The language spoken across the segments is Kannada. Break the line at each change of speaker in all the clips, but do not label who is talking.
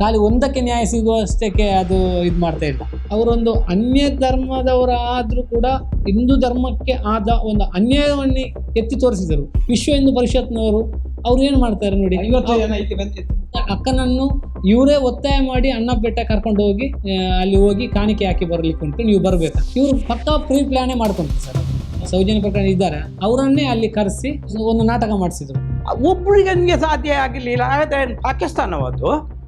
ಖಾಲಿ ಒಂದಕ್ಕೆ ನ್ಯಾಯ ಸಿಗುವಷ್ಟಕ್ಕೆ ಅದು ಇದು ಮಾಡ್ತಾ ಇಲ್ಲ. ಅವರೊಂದು ಅನ್ಯ ಧರ್ಮದವರ ಆದ್ರೂ ಕೂಡ ಹಿಂದೂ ಧರ್ಮಕ್ಕೆ ಆದ ಒಂದು ಅನ್ಯಾಯವನ್ನೇ ಎತ್ತಿ ತೋರಿಸಿದರು. ವಿಶ್ವ ಹಿಂದೂ ಪರಿಷತ್ನವರು ಅವ್ರು ಏನು ಮಾಡ್ತಾರೆ ನೋಡಿ? ಅಕ್ಕನನ್ನು ಇವರೇ ಒತ್ತಾಯ ಮಾಡಿ ಅಣ್ಣ ಬೆಟ್ಟ ಕರ್ಕೊಂಡು ಹೋಗಿ ಅಲ್ಲಿ ಹೋಗಿ ಕಾಣಿಕೆ ಹಾಕಿ ಬರ್ಲಿಕ್ಕೆ ಉಂಟು ನೀವು ಬರ್ಬೇಕು? ಇವರು ಪಕ್ಕಾ ಪ್ರೀ ಪ್ಲಾನೇ ಮಾಡ್ಕೊಂಡ್ರು ಸರ್. ಸೌಜನ್ಯ ಪ್ರಕರಣ ಇದ್ದಾರೆ. ಅವರನ್ನೇ ಅಲ್ಲಿ ಕರೆಸಿ ಒಂದು ನಾಟಕ ಮಾಡಿಸಿದ್ರು.
ಒಬ್ಬರಿಗೆ ನನಗೆ ಸಾಧ್ಯ ಆಗಿರ್ಲಿಲ್ಲ ಆದರೆ ಪಾಕಿಸ್ತಾನವದು? ಆ,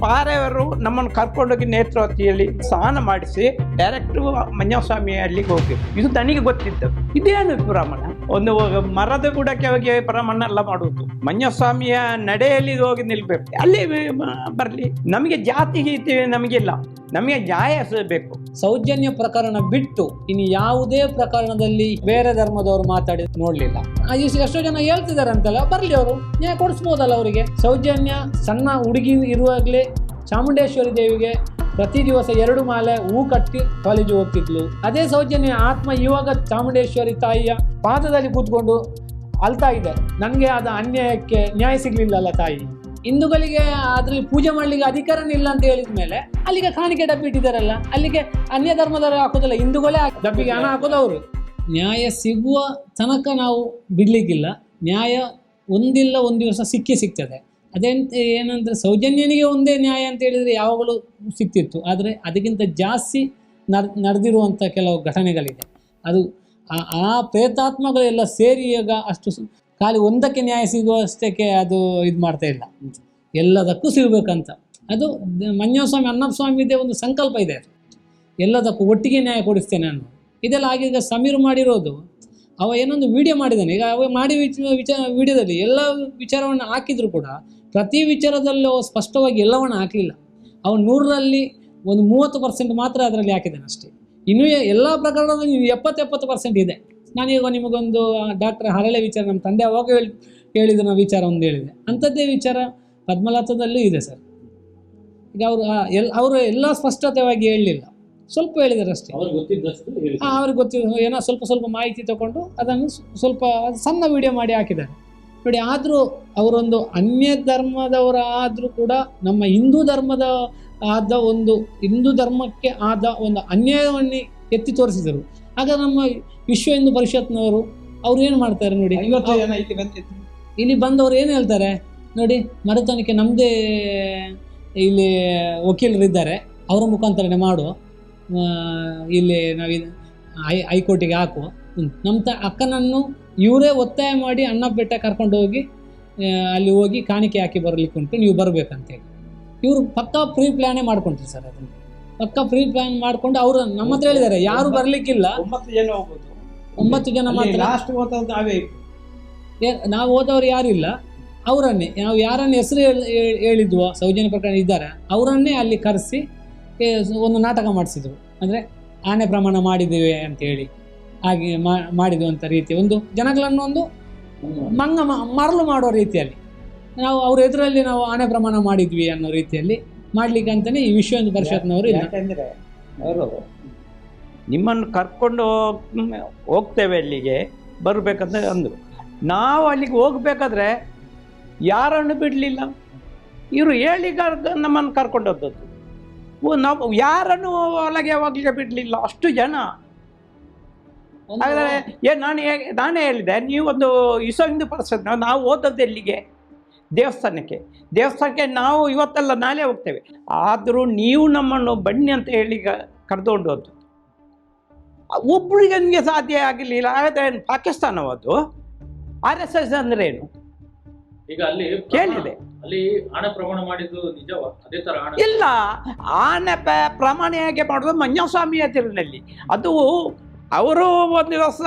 ಪಾರೆಯವರು ನಮ್ಮನ್ನು ಕರ್ಕೊಂಡೋಗಿ ನೇತ್ರಾವತಿಯಲ್ಲಿ ಸ್ನಾನ ಮಾಡಿಸಿ ಡೈರೆಕ್ಟು ಮಂಜಸ್ವಾಮಿ ಅಲ್ಲಿಗೆ ಹೋಗಿ. ಇದು ನನಗೆ ಗೊತ್ತಿತ್ತು ಇದೇನು ಬ್ರಾಹ್ಮಣ ಒಂದು ಮರದ ಬುಡಕ್ಕೆ ಹೋಗಿ ಬ್ರಾಹ್ಮಣ ಎಲ್ಲ ಮಾಡುವುದು. ಮಂಜಸ್ವಾಮಿಯ ನಡೆಯಲ್ಲಿ ಹೋಗಿ ನಿಲ್ಬೇಕು. ಅಲ್ಲಿ ಬರಲಿ. ನಮಗೆ ಜಾತಿ ಗೀತಿ ನಮಗಿಲ್ಲ. ನಮಗೆ ನ್ಯಾಯ ಬೇಕು.
ಸೌಜನ್ಯ ಪ್ರಕರಣ ಬಿಟ್ಟು ಇನ್ನು ಯಾವುದೇ ಪ್ರಕರಣದಲ್ಲಿ ಬೇರೆ ಧರ್ಮದವರು ಮಾತಾಡಿ ನೋಡ್ಲಿಲ್ಲ. ಎಷ್ಟೋ ಜನ ಹೇಳ್ತಿದ್ದಾರೆ ಅಂತಲ್ಲ, ಬರಲಿ ಅವರು. ನ್ಯಾಯ ಕೊಡಿಸ್ಬೋದಲ್ಲ ಅವರಿಗೆ. ಸೌಜನ್ಯ ಸಣ್ಣ ಹುಡುಗಿ ಇರುವಾಗಲೇ ಚಾಮುಂಡೇಶ್ವರಿ ದೇವಿಗೆ ಪ್ರತಿ ದಿವಸ ಎರಡು ಮಾಲೆ ಹೂ ಕಟ್ಟಿ ಕಾಲೇಜು ಹೋಗ್ತಿದ್ಲು. ಅದೇ ಸೌಜನ್ಯ ಆತ್ಮ ಇವಾಗ ಚಾಮುಂಡೇಶ್ವರಿ ತಾಯಿಯ ಪಾದದಲ್ಲಿ ಕೂತ್ಕೊಂಡು ಅಳ್ತಾ ಇದೆ. ನನಗೆ ಆದ ಅನ್ಯಾಯಕ್ಕೆ ನ್ಯಾಯ ಸಿಗ್ಲಿಲ್ಲಲ್ಲ ತಾಯಿ. ಹಿಂದೂಗಳಿಗೆ ಅದ್ರಲ್ಲಿ ಪೂಜೆ ಮಾಡ್ಲಿಕ್ಕೆ ಅಧಿಕಾರನೇ ಇಲ್ಲ ಅಂತ ಹೇಳಿದ ಮೇಲೆ ಅಲ್ಲಿಗೆ ಕಾಣಿಕೆ ಡಬ್ಬಿ ಇಟ್ಟಿದ್ದಾರಲ್ಲ, ಅಲ್ಲಿಗೆ ಅನ್ಯ ಧರ್ಮದವರು ಹಾಕೋದಿಲ್ಲ, ಹಿಂದೂಗಳೇ ಡಬ್ಬಿಗೆ ಹಣ ಹಾಕೋದು ಅವರು ನ್ಯಾಯ ಸಿಗುವ ತನಕ ನಾವು ಬಿಡ್ಲಿಕ್ಕಿಲ್ಲ. ನ್ಯಾಯ ಒಂದಿಲ್ಲ, ಒಂದು ದಿವಸ ಸಿಕ್ಕಿ ಸಿಗ್ತದೆ. ಅದೇಂತ ಏನಂದರೆ ಸೌಜನ್ಯನಿಗೆ ಒಂದೇ ನ್ಯಾಯ ಅಂತ ಹೇಳಿದ್ರೆ ಯಾವಾಗಲೂ ಸಿಕ್ತಿತ್ತು. ಆದರೆ ಅದಕ್ಕಿಂತ ಜಾಸ್ತಿ ನಡ್ ನಡೆದಿರುವಂಥ ಕೆಲವು ಘಟನೆಗಳಿದೆ. ಅದು ಆ- ಪ್ರೇತಾತ್ಮಗಳೆಲ್ಲ ಸೇರಿ ಈಗ ಅಷ್ಟು ಖಾಲಿ ಒಂದಕ್ಕೆ ನ್ಯಾಯ ಸಿಗುವಷ್ಟಕ್ಕೆ ಅದು ಇದು ಮಾಡ್ತಾ ಇಲ್ಲ. ಎಲ್ಲದಕ್ಕೂ ಸಿಗಬೇಕಂತ. ಅದು ಮಂಜಸ್ವಾಮಿ ಅನ್ನಪ್ಪಸ್ವಾಮಿದೇ ಒಂದು ಸಂಕಲ್ಪ ಇದೆ ಎಲ್ಲದಕ್ಕೂ ಒಟ್ಟಿಗೆ ನ್ಯಾಯ ಕೊಡಿಸ್ತೇನೆ ನಾನು ಇದೆಲ್ಲ ಆಗೀಗ ಸಮೀರ್ ಮಾಡಿರೋದು. ಅವ ಏನೊಂದು ವಿಡಿಯೋ ಮಾಡಿದ್ದಾನೆ ಈಗ ಅವ ಮಾಡಿ ವಿಚ ವಿಚಾರ ವಿಡಿಯೋದಲ್ಲಿ ಎಲ್ಲ ವಿಚಾರವನ್ನು ಹಾಕಿದ್ರು ಕೂಡ ಪ್ರತಿ ವಿಚಾರದಲ್ಲೂ ಸ್ಪಷ್ಟವಾಗಿ ಎಲ್ಲವನ್ನು ಹಾಕಲಿಲ್ಲ. ಅವನು ನೂರರಲ್ಲಿ ಒಂದು ಮೂವತ್ತು ಪರ್ಸೆಂಟ್ ಮಾತ್ರ ಅದರಲ್ಲಿ ಹಾಕಿದ್ದಾನೆ ಅಷ್ಟೇ. ಇನ್ನೂ ಎಲ್ಲ ಪ್ರಕರಣದಲ್ಲಿ ಎಪ್ಪತ್ತು ಎಪ್ಪತ್ತು ಪರ್ಸೆಂಟ್ ಇದೆ. ನಾನೀಗ ನಿಮಗೊಂದು ಡಾಕ್ಟರ್ ಹರಳೆ ವಿಚಾರ ನಮ್ಮ ತಂದೆ ಅವಾಗ ಹೇಳಿ ಹೇಳಿದ ನಾವು ವಿಚಾರ ಒಂದು ಹೇಳಿದೆ. ಅಂಥದ್ದೇ ವಿಚಾರ ಪದ್ಮಲತದಲ್ಲೂ ಇದೆ ಸರ್. ಈಗ ಅವರು ಎಲ್ ಅವರು ಎಲ್ಲ ಸ್ಪಷ್ಟತೆವಾಗಿ ಹೇಳಲಿಲ್ಲ ಸ್ವಲ್ಪ ಹೇಳಿದ್ದಾರೆ ಅಷ್ಟೇ.
ಅವ್ರಿಗೆ
ಗೊತ್ತಿದ್ದ ಏನೋ ಸ್ವಲ್ಪ ಸ್ವಲ್ಪ ಮಾಹಿತಿ ತಗೊಂಡು ಅದನ್ನು ಸ್ವಲ್ಪ ಸಣ್ಣ ವಿಡಿಯೋ ಮಾಡಿ ಹಾಕಿದ್ದಾರೆ. ನೋಡಿ ಆದರೂ ಅವರೊಂದು ಅನ್ಯ ಧರ್ಮದವರ ಆದರೂ ಕೂಡ ನಮ್ಮ ಹಿಂದೂ ಧರ್ಮದ ಆದ ಒಂದು ಹಿಂದೂ ಧರ್ಮಕ್ಕೆ ಆದ ಒಂದು ಅನ್ಯಾಯವನ್ನು ಎತ್ತಿ ತೋರಿಸಿದರು. ಆಗ ನಮ್ಮ ವಿಶ್ವ ಹಿಂದೂ ಪರಿಷತ್ನವರು ಅವ್ರು ಏನು ಮಾಡ್ತಾರೆ ನೋಡಿ
ಇಲ್ಲಿ
ಬಂದವರು ಏನು ಹೇಳ್ತಾರೆ ನೋಡಿ ಮರುತನಕ್ಕೆ ನಮ್ಮದೇ ಇಲ್ಲಿ ವಕೀಲರಿದ್ದಾರೆ ಅವರ ಮುಖಾಂತರನೇ ಮಾಡು. ಇಲ್ಲಿ ನಾವು ಹೈ ಹೈಕೋರ್ಟಿಗೆ ಹಾಕುವ ಹ್ಮ್. ನಮ್ಮ ತ ಅಕ್ಕನನ್ನು ಇವರೇ ಒತ್ತಾಯ ಮಾಡಿ ಅಣ್ಣ ಬೆಟ್ಟ ಕರ್ಕೊಂಡು ಹೋಗಿ ಅಲ್ಲಿ ಹೋಗಿ ಕಾಣಿಕೆ ಹಾಕಿ ಬರಲಿಕ್ಕೆ ಉಂಟು. ನೀವು ಬರಬೇಕಂತೇಳಿ. ಇವರು ಪಕ್ಕಾ ಪ್ರೀ ಪ್ಲ್ಯಾನೇ ಮಾಡ್ಕೊಂಡ್ರಿ ಸರ್ ಅದನ್ನು. ಪಕ್ಕಾ ಪ್ರೀ ಪ್ಲ್ಯಾನ್ ಮಾಡ್ಕೊಂಡು ಅವರು ನಮ್ಮ ಹತ್ರ ಹೇಳಿದ್ದಾರೆ ಯಾರು ಬರಲಿಕ್ಕಿಲ್ಲ.
ಒಂಬತ್ತು ಜನ ಹೋಗ್ಬೋದು.
ಒಂಬತ್ತು ಜನ ಮಾತ್ರ.
ಲಾಸ್ಟ್ ಓದೋದು ನಾವೇ
ನಾವು ಯಾರು ಇಲ್ಲ. ಅವರನ್ನೇ ನಾವು ಯಾರನ್ನ ಹೆಸರು ಹೇಳಿದ್ವೋ ಸೌಜನ್ಯ ಪ್ರಕರಣ ಇದ್ದಾರೆ ಅವರನ್ನೇ ಅಲ್ಲಿ ಕರೆಸಿ ಒಂದು ನಾಟಕ ಮಾಡಿಸಿದ್ರು. ಅಂದರೆ ಆನೆ ಪ್ರಮಾಣ ಮಾಡಿದ್ದೇವೆ ಅಂತ ಹೇಳಿ ಹಾಗೆ ಮಾ- ಮಾಡಿದ್ವು ಅಂತ ರೀತಿ, ಒಂದು ಜನಗಳನ್ನು ಒಂದು ಮಂಗ ಮರಳು ಮಾಡೋ ರೀತಿಯಲ್ಲಿ. ನಾವು ಅವ್ರ ಎದುರಲ್ಲಿ ನಾವು ಆಣೆ ಪ್ರಮಾಣ ಮಾಡಿದ್ವಿ ಅನ್ನೋ ರೀತಿಯಲ್ಲಿ ಮಾಡ್ಲಿಕ್ಕೆ ಅಂತಲೇ ಈ ವಿಶ್ವ ಪರಿಷತ್ನವರು
ಯಾಕಂದ್ರೆ ಅವರು ನಿಮ್ಮನ್ನು ಕರ್ಕೊಂಡು ಹೋಗ್- ಹೋಗ್ತೇವೆ ಅಲ್ಲಿಗೆ, ಬರಬೇಕಂತ ಅಂದರು. ನಾವು ಅಲ್ಲಿಗೆ ಹೋಗ್ಬೇಕಾದ್ರೆ ಯಾರನ್ನು ಬಿಡಲಿಲ್ಲ? ಇವರು ಹೇಳಿ ನಮ್ಮನ್ನು ಕರ್ಕೊಂಡು ಹೋದದ್ದು. ನಾವು ಯಾರನ್ನು ಒಳಗೆ ಹೋಗ್ಲಿಕ್ಕೆ ಬಿಡಲಿಲ್ಲ? ಅಷ್ಟು ಜನ. ಹಾಗಾದರೆ ಏ ನಾನು ನಾನೇ ಹೇಳಿದೆ ನೀವು ಒಂದು ಇಸೋ ಹಿಂದೂ ಪರಿಷತ್ ನಾವು ಓದೋದು ಎಲ್ಲಿಗೆ? ದೇವಸ್ಥಾನಕ್ಕೆ. ದೇವಸ್ಥಾನಕ್ಕೆ ನಾವು ಇವತ್ತೆಲ್ಲ ನಾಳೆ ಹೋಗ್ತೇವೆ. ಆದರೂ ನೀವು ನಮ್ಮನ್ನು ಬನ್ನಿ ಅಂತ ಹೇಳಿ ಕರೆದುಕೊಂಡು ಹೋದ್ದು. ಒಬ್ಬರಿಗೆ ನನಗೆ ಸಾಧ್ಯ ಆಗಲಿಲ್ಲ ಆದರೆ ಪಾಕಿಸ್ತಾನವದು ಆರ್ ಎಸ್ ಎಸ್ ಅಂದ್ರೆ ಏನು?
ಈಗ ಅಲ್ಲಿ
ಕೇಳಿದೆ.
ಅಲ್ಲಿ ಹಣ ಪ್ರಮಾಣ ಮಾಡಿದ್ದು ನಿಜವ? ಅದೇ ತರ
ಇಲ್ಲ ಆನೆ ಪ- ಪ್ರಮಾಣ ಹೇಗೆ ಮಾಡೋದು ಮಂಜಸ್ವಾಮಿ ತಿರುನಲ್ಲಿ ಅದು ಅವರು ಒಂದು ದಿವಸ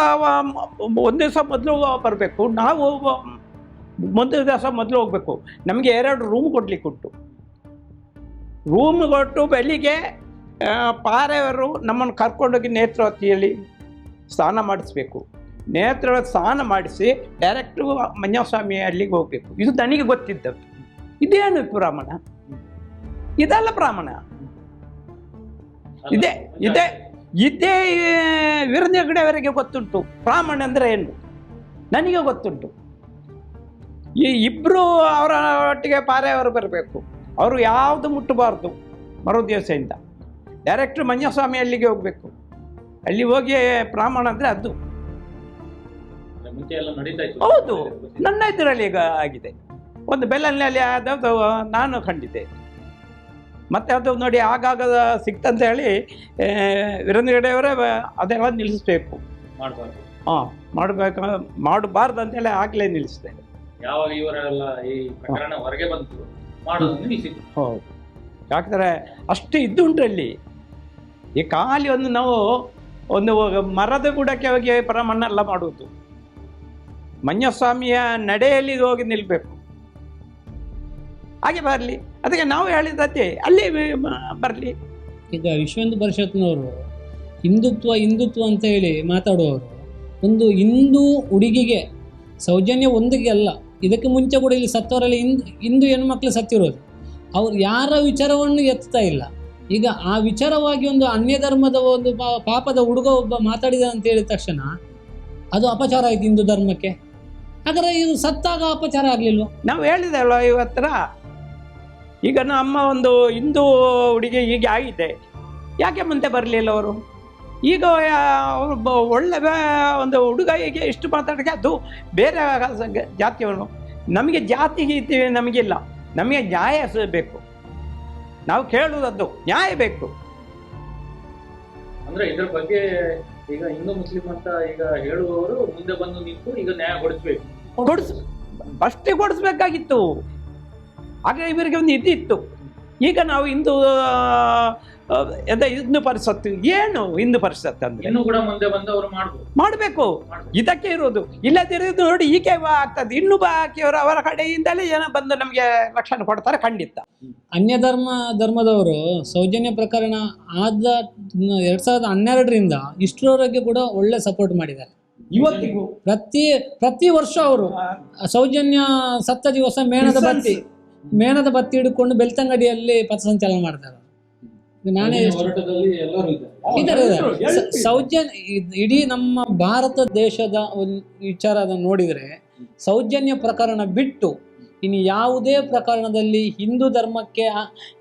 ಒಂದು ದಿವಸ ಮೊದಲು ಬರಬೇಕು. ನಾವು ಒಂದು ದಿವಸ ಮೊದಲು ಹೋಗಬೇಕು. ನಮಗೆ ಎರಡು ರೂಮ್ ಕೊಡಲಿಕ್ಕೆ ಉಂಟು. ರೂಮ್ ಕೊಟ್ಟು ಬೆಳಿಗ್ಗೆ ಪಾರೆಯವರು ನಮ್ಮನ್ನು ಕರ್ಕೊಂಡೋಗಿ ನೇತ್ರಾವತಿಯಲ್ಲಿ ಸ್ನಾನ ಮಾಡಿಸ್ಬೇಕು. ನೇತ್ರಾವತಿ ಸ್ನಾನ ಮಾಡಿಸಿ ಡೈರೆಕ್ಟು ಮಂಜಸ್ವಾಮಿ ಅಲ್ಲಿಗೆ ಹೋಗಬೇಕು. ಇದು ನನಗೆ ಗೊತ್ತಿದ್ದದ್ದು. ಇದೇನು ಬ್ರಾಹ್ಮಣ ಇದೆಲ್ಲ ಬ್ರಾಹ್ಮಣ ಇದೆ ಇದೆ. ಇದೇ ಹೆಗಡೆಯವರಿಗೆ ಗೊತ್ತುಂಟು. ಬ್ರಾಹ್ಮಣ ಅಂದರೆ ಏನು? ನನಗೆ ಗೊತ್ತುಂಟು. ಈ ಇಬ್ಬರು ಅವರ ಒಟ್ಟಿಗೆ ಪಾರೆಯವರು ಬರಬೇಕು. ಅವರು ಯಾವುದು ಮುಟ್ಟಬಾರ್ದು ಮರು ದಿವಸದಿಂದ ಡೈರೆಕ್ಟ್ ಮಂಜಸ್ವಾಮಿ ಅಲ್ಲಿಗೆ ಹೋಗಬೇಕು. ಅಲ್ಲಿ ಹೋಗಿ ಬ್ರಾಹ್ಮಣ ಅಂದರೆ ಅದು. ಹೌದು ನನ್ನ ಇದರಲ್ಲಿ ಈಗ ಆಗಿದೆ. ಒಂದು ಬೆಲ್ಲಲ್ಲಿ ಅದದು ನಾನು ಕಂಡಿದ್ದೆ ಮತ್ತೆ ಅದು ನೋಡಿ ಆಗಾಗ ಸಿಕ್ತಂತ ಹೇಳಿ ವೀರೇಂದ್ರ ಹೆಗಡೆಯವರೇ ಅದೆಲ್ಲ ನಿಲ್ಲಿಸ್ಬೇಕು.
ಹಾ
ಹಾಂ ಮಾಡಬೇಕು ಮಾಡಬಾರ್ದು ಅಂತೇಳಿ ಆಗಲೇ ನಿಲ್ಲಿಸಿದೆ.
ಯಾವಾಗ ಇವರೆಲ್ಲ ಈ ಪ್ರಕರಣ ಹೊರಗೆ ಬಂತು ನಿಲ್ಲಿಸಿದ್ರು
ಹೌದು. ಯಾಕಂದರೆ ಅಷ್ಟು ಇದ್ದುಂಟ್ರಲ್ಲಿ ಈ ಖಾಲಿ ಒಂದು ನಾವು ಒಂದು ಮರದ ಬುಡಕ್ಕೆ ಹೋಗಿ ಪರ ಮಣ್ಣೆಲ್ಲ ಮಾಡುವುದು. ಮಂಜಸ್ವಾಮಿಯ ನಡೆಯಲ್ಲಿ ಹೋಗಿ ನಿಲ್ಲಬೇಕು ಹಾಗೆ ಬರಲಿ. ಅದಕ್ಕೆ ನಾವು ಹೇಳಿದತ್ತೆ ಅಲ್ಲಿ ಬರಲಿ.
ಈಗ ವಿಶ್ವೇಂದ್ರ ಪರಿಷತ್ನವರು ಹಿಂದುತ್ವ ಹಿಂದುತ್ವ ಅಂತ ಹೇಳಿ ಮಾತಾಡುವವರು ಒಂದು ಹಿಂದೂ ಹುಡುಗಿಗೆ ಸೌಜನ್ಯ ಒಂದಿಗೆ ಅಲ್ಲ ಇದಕ್ಕೆ ಮುಂಚೆ ಕೂಡ ಇಲ್ಲಿ ಸತ್ತವರಲ್ಲಿ ಹಿಂದ್ ಹಿಂದೂ ಹೆಣ್ಮಕ್ಳು ಸತ್ತಿರೋದು. ಅವ್ರು ಯಾರ ವಿಚಾರವನ್ನು ಎತ್ತಾ ಇಲ್ಲ. ಈಗ ಆ ವಿಚಾರವಾಗಿ ಒಂದು ಅನ್ಯ ಧರ್ಮದ ಒಂದು ಪಾಪದ ಹುಡುಗ ಒಬ್ಬ ಮಾತಾಡಿದ ಅಂತ ಹೇಳಿದ ತಕ್ಷಣ ಅದು ಅಪಚಾರ ಆಯ್ತು ಹಿಂದೂ ಧರ್ಮಕ್ಕೆ. ಹಾಗಾದ್ರೆ ಇದು ಸತ್ತಾಗ ಅಪಚಾರ ಆಗ್ಲಿಲ್ವ?
ನಾವು ಹೇಳಿದಲ್ವ ಇವತ್ತರ ಈಗ ನಮ್ಮ ಒಂದು ಹಿಂದೂ ಹುಡುಗಿ ಹೀಗೆ ಆಗಿದೆ. ಯಾಕೆ ಮುಂದೆ ಬರಲಿಲ್ಲ ಅವರು? ಈಗ ಒಬ್ಬ ಒಳ್ಳೆ ಒಂದು ಹುಡುಗ ಹೀಗೆ ಇಷ್ಟು ಮಾತಾಡೋಕ್ಕೆ ಅದು ಬೇರೆ ಜಾತಿಯವನು. ನಮಗೆ ಜಾತಿ ಗೀತಿ ನಮಗಿಲ್ಲ. ನಮಗೆ ನ್ಯಾಯ ಬೇಕು. ನಾವು ಕೇಳುವುದದ್ದು ನ್ಯಾಯ ಬೇಕು.
ಅಂದ್ರೆ ಇದ್ರ ಬಗ್ಗೆ ಈಗ ಹಿಂದೂ ಮುಸ್ಲಿಂ ಅಂತ ಈಗ ಹೇಳುವವರು ಮುಂದೆ ಬಂದು ನಿಂತು ಈಗ ನ್ಯಾಯ ಕೊಡಿಸ್ಬೇಕು.
ಕೊಡಿಸ್ ಫಸ್ಟಿಗೆ ಕೊಡಿಸ್ಬೇಕಾಗಿತ್ತು. ಆಗ ಇವರಿಗೆ ಒಂದು ಇದಿತ್ತು. ಈಗ ನಾವು ಹಿಂದೂ ಆ, ಅದ ಹಿಂದೂ ಪರಿಷತ್ತು ಏನು ಹಿಂದೂ ಪರಿಷತ್ ಅಂದ್ರೆ?
ಇನ್ನು ಕೂಡ ಮುಂದೆ ಬಂದು ಅವರು ಮಾಡ್ಬೋದು.
ಮಾಡಬೇಕು. ಇದಕ್ಕೆ ಇರೋದು ಇಲ್ಲದಿರೋದು ನೋಡಿ ಈಕೆ ಬಾ ಆಗ್ತದೆ. ಇನ್ನು ಬಾಕಿಯವರು ಅವರ ಕಡೆಯಿಂದಲೇ ಏನೋ ಬಂದು ನಮಗೆ ರಕ್ಷಣೆ ಕೊಡ್ತಾರೆ ಖಂಡಿತ.
ಅನ್ಯ ಧರ್ಮ ಧರ್ಮದವರು ಸೌಜನ್ಯ ಪ್ರಕರಣ ಆದ ಎರಡ್ ಸಾವಿರದ ಹನ್ನೆರಡರಿಂದ ಇಷ್ಟರವರೆಗೆ ಕೂಡ ಒಳ್ಳೆ ಸಪೋರ್ಟ್ ಮಾಡಿದ್ದಾರೆ.
ಇವತ್ತಿಗೂ.
ಪ್ರತಿ ಪ್ರತಿ ವರ್ಷ ಅವರು ಸೌಜನ್ಯ ಸತ್ತ ದಿವಸ ಮೇಣದ ಬತ್ತಿ. ಮೇಣದ ಬತ್ತಿ ಹಿಡ್ಕೊಂಡು ಬೆಳ್ತಂಗಡಿಯಲ್ಲಿ ಪಥಸಂಚಲನ ಮಾಡ್ತಾರೆ. ನಾನೇ
ಇದ್ದಾರೆ.
ಸೌಜನ್ಯ ಇದ್- ಇಡೀ ನಮ್ಮ ಭಾರತ ದೇಶದ ಒಂದು ವಿಚಾರದ ನೋಡಿದ್ರೆ ಸೌಜನ್ಯ ಪ್ರಕರಣ ಬಿಟ್ಟು ಇನ್ನು ಯಾವುದೇ ಪ್ರಕರಣದಲ್ಲಿ ಹಿಂದೂ ಧರ್ಮಕ್ಕೆ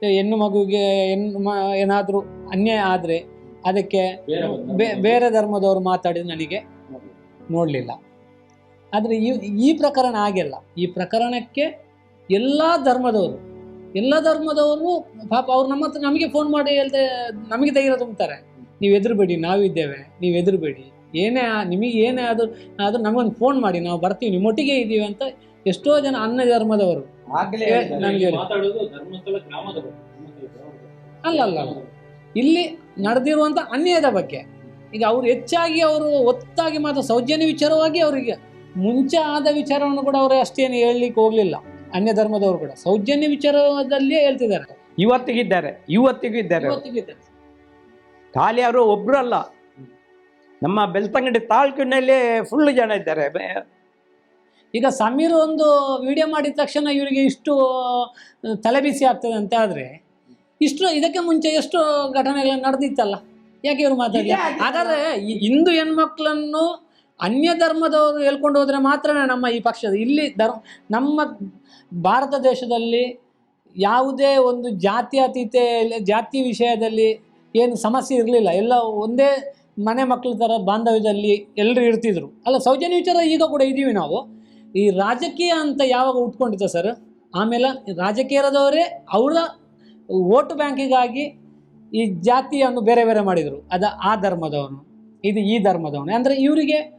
ಹೆಣ್ಣು ಮಗುವಿಗೆ ಹೆಣ್ಣು ಮ ಏನಾದರೂ ಅನ್ಯಾಯ ಆದರೆ ಅದಕ್ಕೆ
ಬೇರೆ
ಧರ್ಮದವರು ಮಾತಾಡಿದ ನನಗೆ ನೋಡಲಿಲ್ಲ. ಆದರೆ ಈ ಈ ಪ್ರಕರಣ ಆಗಿಲ್ಲ. ಈ ಪ್ರಕರಣಕ್ಕೆ ಎಲ್ಲ ಧರ್ಮದವರು ಎಲ್ಲ ಧರ್ಮದವರು ಪಾಪ ಅವ್ರು ನಮ್ಮ ಹತ್ರ ನಮಗೆ ಫೋನ್ ಮಾಡಿ ಹೇಳ್ದೆ ನಮಗೆ ಧೈರ್ಯ ತುಂಬ್ತಾರೆ. ನೀವು ಎದುರುಬೇಡಿ ನಾವಿದ್ದೇವೆ ನೀವು ಎದುರುಬೇಡಿ. ಏನೇ ನಿಮಗೆ ಏನೇ ಆದರೂ ಆದರೂ ನಮಗೊಂದು ಫೋನ್ ಮಾಡಿ ನಾವು ಬರ್ತೀವಿ ನಿಮ್ಮೊಟ್ಟಿಗೆ ಇದ್ದೀವಿ ಅಂತ ಎಷ್ಟೋ ಜನ ಅನ್ನ ಧರ್ಮದವರು. ನಮ್ಗೆ ಅಲ್ಲ ಅಲ್ಲ. ಇಲ್ಲಿ ನಡೆದಿರುವಂಥ ಅನ್ಯಾಯದ ಬಗ್ಗೆ. ಈಗ ಅವ್ರು ಹೆಚ್ಚಾಗಿ ಅವರು ಒತ್ತಾಗಿ ಮಾತ್ರ ಸೌಜನ್ಯ ವಿಚಾರವಾಗಿ ಅವರಿಗೆ ಮುಂಚೆ ಆದ ವಿಚಾರವನ್ನು ಕೂಡ ಅವರು ಅಷ್ಟೇನು ಹೇಳಲಿಕ್ಕೆ ಹೋಗಲಿಲ್ಲ. ಅನ್ಯ ಧರ್ಮದವರು ಕೂಡ. ಸೌಜನ್ಯ ವಿಚಾರದಲ್ಲಿ ಹೇಳ್ತಿದ್ದಾರೆ.
ಇವತ್ತಿಗಿದ್ದಾರೆ ಇವತ್ತಿಗೂ ಇದ್ದಾರೆ ಇವತ್ತಿಗಿದ್ದಾರೆ.
ಇವತ್ತಿಗೂ
ಖಾಲಿ ಅವರು ಒಬ್ರು ಅಲ್ಲ. ನಮ್ಮ ಬೆಳ್ತಂಗಡಿ ತಾಲೂಕಿನಲ್ಲಿ ಫುಲ್ ಜನ ಇದ್ದಾರೆ.
ಈಗ ಸಮೀರ್ ಒಂದು ವಿಡಿಯೋ ಮಾಡಿದ ತಕ್ಷಣ ಇವರಿಗೆ ಇಷ್ಟು ತಲೆ ತಲೆಬಿಸಿ ಆಗ್ತದೆ ಅಂತ ಆದರೆ ಇಷ್ಟು ಇದಕ್ಕೆ ಮುಂಚೆ ಎಷ್ಟು ಘಟನೆಗಳು ನಡೆದಿತ್ತಲ್ಲ? ಯಾಕೆ ಇವರು ಮಾತಾಡಿ ಹಾಗಾದ್ರೆ ಇಂದು ಹಿಂದೂ ಹೆಣ್ಮಕ್ಳನ್ನು ಅನ್ಯ ಧರ್ಮದವರು ಹೇಳ್ಕೊಂಡು ಹೋದರೆ ಮಾತ್ರ ನಮ್ಮ ಈ ಪಕ್ಷದ ಇಲ್ಲಿ ಧರ್ಮ, ನಮ್ಮ ಭಾರತ ದೇಶದಲ್ಲಿ ಯಾವುದೇ ಒಂದು ಜಾತ್ಯತೀತೆ ಜಾತಿ ವಿಷಯದಲ್ಲಿ ಏನು ಸಮಸ್ಯೆ ಇರಲಿಲ್ಲ. ಎಲ್ಲ ಒಂದೇ ಮನೆ ಮಕ್ಕಳ ಥರ ಬಾಂಧವ್ಯದಲ್ಲಿ ಎಲ್ಲರೂ ಇರ್ತಿದ್ರು. ಅಲ್ಲ, ಸೌಜನ್ಯ ವಿಚಾರ ಈಗ ಕೂಡ ಇದ್ದೀವಿ ನಾವು. ಈ ರಾಜಕೀಯ ಅಂತ ಯಾವಾಗ ಉಟ್ಕೊಂಡಿತ್ತು ಸರ್? ಆಮೇಲೆ ರಾಜಕೀಯದವರೇ ಅವರ ವೋಟ್ ಬ್ಯಾಂಕಿಗಾಗಿ ಈ ಜಾತಿಯನ್ನು ಬೇರೆ ಬೇರೆ ಮಾಡಿದರು. ಅದು ಆ ಧರ್ಮದವನು. ಇದು ಈ ಧರ್ಮದವನು. ಅಂದರೆ ಇವರಿಗೆ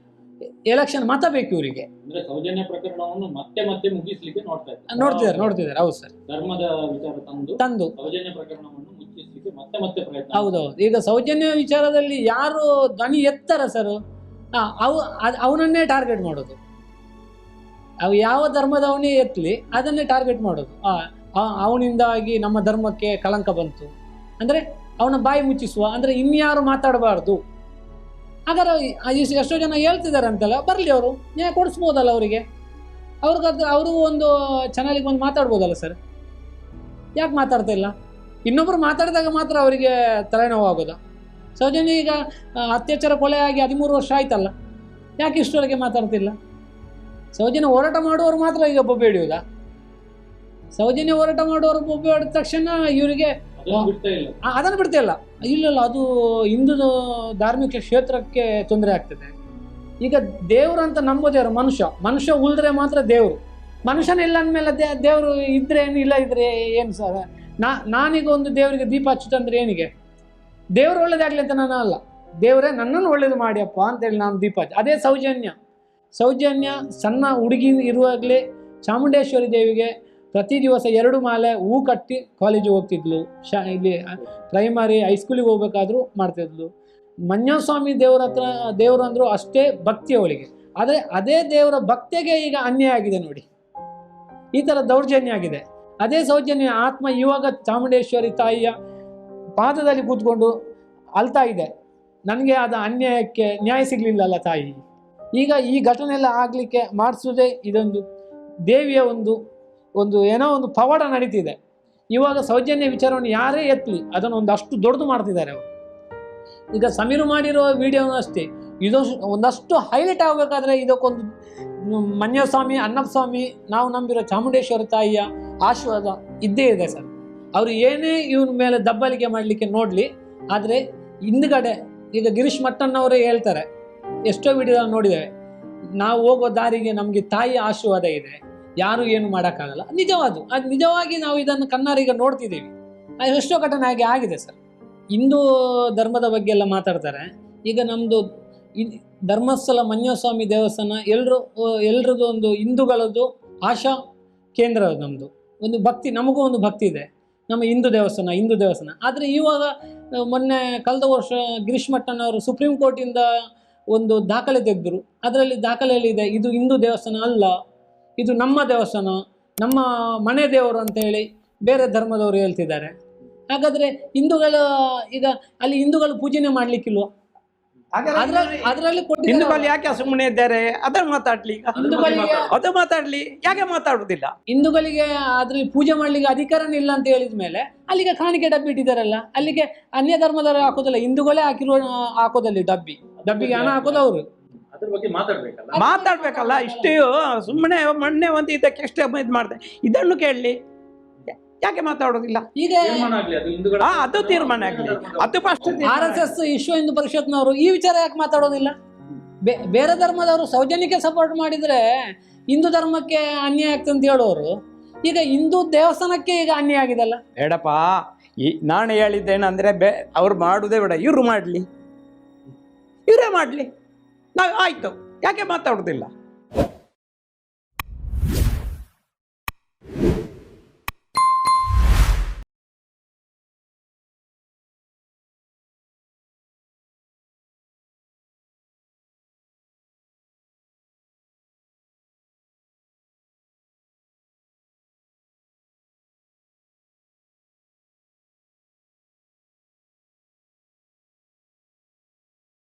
ಎಲೆಕ್ಷನ್ ಮತ ಬೇಕು ಇವರಿಗೆ.
ಅಂದ್ರೆ ಸೌಜನ್ಯ ಪ್ರಕರಣವನ್ನು ಮತ್ತೆ ಮತ್ತೆ ಮುಗಿಸ್ಲಿಕ್ಕೆ ನೋಡ್ತಾ ಇದ್ದಾರೆ.
ನೋಡ್ತಿದ್ದಾರೆ ನೋಡ್ತಿದ್ದಾರೆ. ಹೌದು ಸರ್.
ಧರ್ಮದ ವಿಚಾರ ತಂದು
ತಂದು.
ಸೌಜನ್ಯ ಪ್ರಕರಣವನ್ನು ಮುಚ್ಚಿಸ್ಲಿಕ್ಕೆ ಮತ್ತೆ ಮತ್ತೆ ಪ್ರಯತ್ನ
ಹೌದೌದು ಈಗ ಸೌಜನ್ಯ ವಿಚಾರದಲ್ಲಿ ಯಾರು ಧ್ವನಿ ಎತ್ತರ ಸರ್? ಅವು ಅವನನ್ನೇ ಟಾರ್ಗೆಟ್ ಮಾಡೋದು. ಅವು ಯಾವ ಧರ್ಮದವನೇ ಎತ್ತಲಿ ಅದನ್ನೇ ಟಾರ್ಗೆಟ್ ಮಾಡೋದು. ಅವನಿಂದಾಗಿ ನಮ್ಮ ಧರ್ಮಕ್ಕೆ ಕಳಂಕ ಬಂತು. ಅಂದರೆ ಅವನ ಬಾಯಿ ಮುಚ್ಚಿಸುವ ಅಂದರೆ ಇನ್ಯಾರು ಮಾತಾಡಬಾರ್ದು. ಹಾಗಾದ್ರೆ ಎಷ್ಟ್- ಜನ ಹೇಳ್ತಿದ್ದಾರೆ ಅಂತಲ್ಲ ಬರಲಿ ಅವರು, ನ್ಯಾಯ ಕೊಡಿಸ್ಬೋದಲ್ಲ ಅವರಿಗೆ? ಅವ್ರಿಗದು ಅವರು ಒಂದು ಚಾನಲಿಗೆ ಬಂದು ಮಾತಾಡ್ಬೋದಲ್ಲ ಸರ್? ಯಾಕೆ ಮಾತಾಡ್ತಾ ಇಲ್ಲ? ಇನ್ನೊಬ್ಬರು ಮಾತಾಡಿದಾಗ ಮಾತ್ರ ಅವರಿಗೆ ತಲೆನೋವು ಆಗೋದ ಸೌಜನ್ಯ ಈಗ ಅತ್ಯಾಚಾರ ಕೊಲೆ ಆಗಿ ಹದಿಮೂರು ವರ್ಷ ಆಯ್ತಲ್ಲ, ಯಾಕೆ ಇಷ್ಟರೊಳಗೆ ಮಾತಾಡ್ತಿಲ್ಲ? ಸೌಜನ್ಯ ಹೋರಾಟ ಮಾಡುವವರು ಮಾತ್ರ ಈಗ ಬೊಬ್ಬೆ ಹಿಡಿಯೋದಾ? ಸೌಜನ್ಯ ಹೋರಾಟ ಮಾಡುವವರು ಬೊಬ್ಬೆ ಹೊಡೆದ ತಕ್ಷಣ ಇವರಿಗೆ
ಅದನ್ನು ಬಿಡ್ತಾ ಇಲ್ಲ.
ಇಲ್ಲಲ್ಲ ಅದನ್ನು ಬಿಡ್ತಾ ಇಲ್ಲ. ಇಲ್ಲ ಇಲ್ಲ ಅದು ಹಿಂದೂ ಧಾರ್ಮಿಕ ಕ್ಷೇತ್ರಕ್ಕೆ ತೊಂದರೆ ಆಗ್ತದೆ. ಈಗ ದೇವರು ಅಂತ ನಂಬೋದೇವ್ರು ಮನುಷ್ಯ. ಮನುಷ್ಯ ಉಳಿದ್ರೆ ಮಾತ್ರ ದೇವರು. ಮನುಷ್ಯನ ಇಲ್ಲ ಅಂದಮೇಲೆ ದೇ ದೇವರು ಇದ್ರೆ ಏನು ಇಲ್ಲ ಇದ್ರೆ ಏನು ಸರ್? ನಾ ನಾನೀಗ ಒಂದು ದೇವರಿಗೆ ದೀಪ ಹಚ್ಚುತ್ತಂದ್ರೆ ಏನಿಗೆ? ದೇವರು ಒಳ್ಳೇದಾಗಲಿ ಅಂತ ನಾನು ಅಲ್ಲ. ದೇವರೇ ನನ್ನನ್ನು ಒಳ್ಳೇದು ಮಾಡ್ಯಪ್ಪ ಅಂತೇಳಿ ನಾನು ದೀಪ ಹಚ್ಚ ಅದೇ ಸೌಜನ್ಯ. ಸೌಜನ್ಯ ಸಣ್ಣ ಹುಡುಗಿ ಇರುವಾಗಲೇ ಚಾಮುಂಡೇಶ್ವರಿ ದೇವಿಗೆ ಪ್ರತಿ ದಿವಸ ಎರಡು ಮಾಲೆ ಹೂ ಕಟ್ಟಿ ಕಾಲೇಜಿಗೆ ಹೋಗ್ತಿದ್ಲು. ಶಾ, ಇಲ್ಲಿ ಪ್ರೈಮರಿ ಹೈಸ್ಕೂಲಿಗೆ ಹೋಗ್ಬೇಕಾದ್ರೂ ಮಾಡ್ತಿದ್ಲು. ಮಂಜಸ್ವಾಮಿ ದೇವ್ರ ಹತ್ರ, ದೇವರು ಅಷ್ಟೇ ಭಕ್ತಿ ಅವಳಿಗೆ. ಆದರೆ ಅದೇ ದೇವರ ಭಕ್ತಿಗೆ ಈಗ ಅನ್ಯಾಯ ಆಗಿದೆ ನೋಡಿ. ಈ ಥರ ದೌರ್ಜನ್ಯ ಆಗಿದೆ. ಅದೇ ಸೌಜನ್ಯ ಆತ್ಮ ಇವಾಗ ಚಾಮುಂಡೇಶ್ವರಿ ತಾಯಿಯ ಪಾದದಲ್ಲಿ ಕೂತ್ಕೊಂಡು ಅಳ್ತಾ ಇದೆ. ನನಗೆ ಆದ ಅನ್ಯಾಯಕ್ಕೆ ನ್ಯಾಯ ಸಿಗಲಿಲ್ಲಲ್ಲ ತಾಯಿ. ಈಗ ಈ ಘಟನೆ ಎಲ್ಲ ಆಗಲಿಕ್ಕೆ ಮಾಡಿಸೋದೇ ಇದೊಂದು ದೇವಿಯ ಒಂದು ಒಂದು ಏನೋ ಒಂದು ಪವಾಡ ನಡೀತಿದೆ. ಇವಾಗ ಸೌಜನ್ಯ ವಿಚಾರವನ್ನು ಯಾರೇ ಎತ್ತಲಿ ಅದನ್ನು ಒಂದಷ್ಟು ದೊಡ್ಡದು ಮಾಡ್ತಿದ್ದಾರೆ ಅವರು. ಈಗ ಸಮೀರು ಮಾಡಿರೋ ವಿಡಿಯೋನು ಅಷ್ಟೇ. ಇದು ಒಂದಷ್ಟು ಹೈಲೈಟ್ ಆಗಬೇಕಾದ್ರೆ ಇದಕ್ಕೊಂದು ಮಂಜಸ್ವಾಮಿ ಅನ್ನಪ್ಪಸ್ವಾಮಿ ನಾವು ನಂಬಿರೋ ಚಾಮುಂಡೇಶ್ವರ ತಾಯಿಯ ಆಶೀರ್ವಾದ ಇದ್ದೇ ಇದೆ ಸರ್. ಅವರು ಏನೇ ಇವನ ಮೇಲೆ ದಬ್ಬಲಿಕೆ ಮಾಡಲಿಕ್ಕೆ ನೋಡಲಿ, ಆದರೆ ಹಿಂದ್ಗಡೆ ಈಗ ಗಿರೀಶ್ ಮಟ್ಟಣ್ಣವರೇ ಹೇಳ್ತಾರೆ, ಎಷ್ಟೋ ವಿಡಿಯೋ ನೋಡಿದ್ದೇವೆ, ನಾವು ಹೋಗೋ ದಾರಿಗೆ ನಮಗೆ ತಾಯಿಯ ಆಶೀರ್ವಾದ ಇದೆ. ಯಾರು ಏನು ಮಾಡೋಕ್ಕಾಗಲ್ಲ. ನಿಜವಾದು ಅದು ನಿಜವಾಗಿ ನಾವು ಇದನ್ನು ಕಣ್ಣಾರೀಗ ನೋಡ್ತಿದ್ದೀವಿ. ಅದು ಎಷ್ಟೋ ಘಟನೆ ಹಾಗೆ ಆಗಿದೆ ಸರ್. ಹಿಂದೂ ಧರ್ಮದ ಬಗ್ಗೆ ಎಲ್ಲ ಮಾತಾಡ್ತಾರೆ. ಈಗ ನಮ್ಮದು ಧರ್ಮಸ್ಥಳ ಮಂಜಸ್ವಾಮಿ ದೇವಸ್ಥಾನ ಎಲ್ಲರೂ ಎಲ್ರದ್ದು ಒಂದು ಹಿಂದೂಗಳದ್ದು ಆಶಾ ಕೇಂದ್ರ ನಮ್ಮದು ಒಂದು ಭಕ್ತಿ, ನಮಗೂ ಒಂದು ಭಕ್ತಿ ಇದೆ. ನಮ್ಮ ಹಿಂದೂ ದೇವಸ್ಥಾನ ಹಿಂದೂ ದೇವಸ್ಥಾನ. ಆದರೆ ಇವಾಗ ಮೊನ್ನೆ ಕಳೆದ ವರ್ಷ ಗಿರೀಶ್ ಮಟ್ಟಣ್ಣವರು ಸುಪ್ರೀಂ ಕೋರ್ಟಿಂದ ಒಂದು ದಾಖಲೆ ತೆಗೆದರು. ಅದರಲ್ಲಿ ದಾಖಲೆಯಲ್ಲಿ ಇದೆ, ಇದು ಹಿಂದೂ ದೇವಸ್ಥಾನ ಅಲ್ಲ. ಇದು ನಮ್ಮ ದೇವಸ್ಥಾನ ನಮ್ಮ ಮನೆ ದೇವರು ಅಂತ ಹೇಳಿ ಬೇರೆ ಧರ್ಮದವರು ಹೇಳ್ತಿದ್ದಾರೆ. ಹಾಗಾದ್ರೆ ಹಿಂದೂಗಳು ಈಗ ಅಲ್ಲಿ ಹಿಂದೂಗಳು ಪೂಜೆನೆ ಮಾಡ್ಲಿಕ್ಕಿಲ್ವ? ಅದ್ರಲ್ಲಿ
ಹಿಂದೂಗಳು ಯಾಕೆ ಸುಮ್ಮನೆ ಇದ್ದಾರೆ? ಅದನ್ನು ಮಾತಾಡ್ಲಿ. ಅದು ಮಾತಾಡ್ಲಿ. ಯಾಕೆ ಮಾತಾಡುದಿಲ್ಲ
ಹಿಂದೂಗಳಿಗೆ ಅದ್ರಲ್ಲಿ ಪೂಜೆ ಮಾಡ್ಲಿಕ್ಕೆ ಅಧಿಕಾರನೇ ಇಲ್ಲ ಅಂತ ಹೇಳಿದ ಮೇಲೆ ಅಲ್ಲಿಗೆ ಕಾಣಿಕೆ ಡಬ್ಬಿ ಇಟ್ಟಿದ್ದಾರಲ್ಲ ಅಲ್ಲಿಗೆ ಅನ್ಯ ಧರ್ಮದವರು ಹಾಕೋದಿಲ್ಲ ಹಿಂದೂಗಳೇ ಹಾಕಿರೋ ಹಾಕೋದಲ್ಲಿ ಡಬ್ಬಿ. ಡಬ್ಬಿಗೆ ಹಣ ಹಾಕೋದು ಅವರು.
ಮಾತಾಡ್ಬೇಕಲ್ಲ?
ಮಾತಾಡ್ಬೇಕಲ್ಲ ಇಷ್ಟು ಸುಮ್ಮನೆ ಮೊನ್ನೆ ಒಂದು ಇದಕ್ಕೆ ಎಷ್ಟು ಇದು ಮಾಡಿದೆ. ಇದನ್ನು ಕೇಳಲಿ. ಯಾಕೆ ಮಾತಾಡೋದಿಲ್ಲ?
ಅದು
ತೀರ್ಮಾನ ಆಗಲಿ. ಅದು ಫಸ್ಟ್
ಆರ್ ಎಸ್ ಎಸ್ ವಿಶ್ವ ಹಿಂದೂ ಪರಿಷತ್ನವರು ಈ ವಿಚಾರ ಯಾಕೆ ಮಾತಾಡೋದಿಲ್ಲ? ಬೇ- ಬೇರೆ ಧರ್ಮದವರು ಸೌಜನ್ಯಕ್ಕೆ ಸಪೋರ್ಟ್ ಮಾಡಿದ್ರೆ ಹಿಂದೂ ಧರ್ಮಕ್ಕೆ ಅನ್ಯಾಯ ಆಗ್ತದೆ ಅಂತ ಹೇಳೋರು. ಈಗ ಹಿಂದೂ ದೇವಸ್ಥಾನಕ್ಕೆ ಈಗ ಅನ್ಯಾಯ ಆಗಿದಲ್ಲ?
ಬೇಡಪ್ಪ ಈ ನಾನು ಹೇಳಿದ್ದೇನಂದ್ರೆ ಬೇ ಅವ್ರು ಮಾಡೋದೇ ಬೇಡ. ಇವ್ರು ಮಾಡಲಿ. ಇವರೇ ಮಾಡಲಿ. ನಾವು ಆಯ್ತು. ಯಾಕೆ ಮಾತಾಡೋದಿಲ್ಲ?